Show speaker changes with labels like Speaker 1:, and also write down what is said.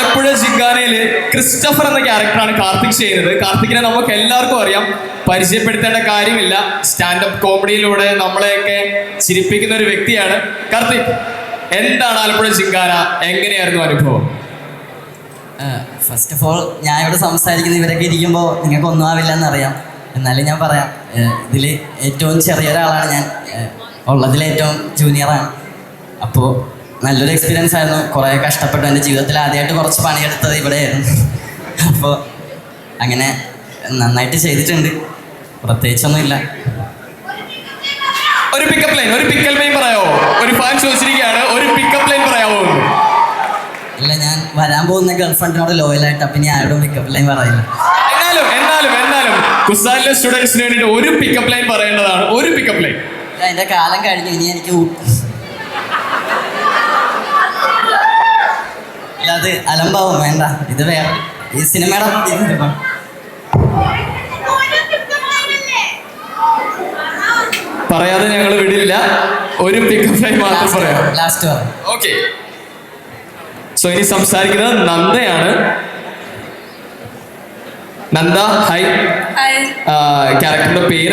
Speaker 1: Alappuzha ജിങ്കാനയിൽ Christopher എന്ന ക്യാരക്ടറാണ് കാർത്തിക് ചെയ്യുന്നത്. കാർത്തിക്കിനെ നമുക്ക് എല്ലാവർക്കും അറിയാം. പരിചയപ്പെടുത്തേണ്ട കാര്യമില്ല. സ്റ്റാൻഡപ്പ് കോമഡിയിലൂടെ നമ്മളെയൊക്കെ ചിരിപ്പിക്കുന്ന ഒരു വ്യക്തിയാണ് കാർത്തിക്. എന്താണ് ആലപ്പുഴ ജിങ്കാന എങ്ങനെയായിരുന്നു അനുഭവം?
Speaker 2: ഫസ്റ്റ് ഓഫ് ഓൾ ഞാൻ ഇവിടെ സംസാരിക്കുന്ന ഇവരൊക്കെ ഇരിക്കുമ്പോൾ നിങ്ങൾക്ക് ഒന്നും ആവില്ല എന്നറിയാം എന്നാലും ഞാൻ പറയാം ഇതിൽ ഏറ്റവും ചെറിയ ഒരാളാണ് ഞാൻ. ഉള്ളതിൽ ഏറ്റവും ജൂനിയറാണ് അപ്പോൾ നല്ലൊരു എക്സ്പീരിയൻസ് ആയിരുന്നു. കുറേ കഷ്ടപ്പെട്ടു എന്റെ ജീവിതത്തിൽ ആദ്യമായിട്ട് കുറച്ച് പണിയെടുത്തത് ഇവിടെയായിരുന്നു. അപ്പോൾ അങ്ങനെ നന്നായിട്ട് ചെയ്തിട്ടുണ്ട്. പ്രത്യേകിച്ചൊന്നുമില്ല.
Speaker 1: ഒരു പിക്കപ്പ് ലൈൻ ഒരു പിക്കൽ ലൈൻ പറയാമോ ഒരു ഫാൻ ചോദിച്ചിരിക്കുകയാണ് ഒരു പിക്കപ്പ് ലൈൻ പറയാമോ അല്ല
Speaker 2: ഇല്ല ഞാൻ വരാൻ പോകുന്ന ഗേൾഫ്രണ്ടിനോട് ലോയലായിട്ട് അപ്പം ഞാൻ ആരോടും പിക്കപ്പ് ലൈൻ പറയില്ല.
Speaker 1: എന്നാലും എന്നാലും എന്നാലും കുസാലിലെ സ്റ്റുഡൻസിന് വേണ്ടിയിട്ട് ഒരു പിക്കപ്പ് ലൈൻ പറയേണ്ടതാണ്. ഒരു പിക്കപ്പ് ലൈൻ
Speaker 2: അതിന്റെ കാലം കഴിഞ്ഞു. ഇനി എനിക്ക് ഊ- ഇല്ല അത് അലമ്പാവും വേണ്ട. ഇത് വേറെ. ഈ സിനിമയുടെ
Speaker 1: പറയാതെ ഞങ്ങൾ വിടില്ല. ഒരു പിക്കപ്പ് ലൈൻ മാത്രം പറയാം.
Speaker 2: ലാസ്റ്റ്
Speaker 1: ഓക്കെ സോ ഇനി സംസാരിക്കുന്നത് നന്ദയാണ്. നന്ദ ഹൈ ക്യാരക്ടറിന്റെ പേര്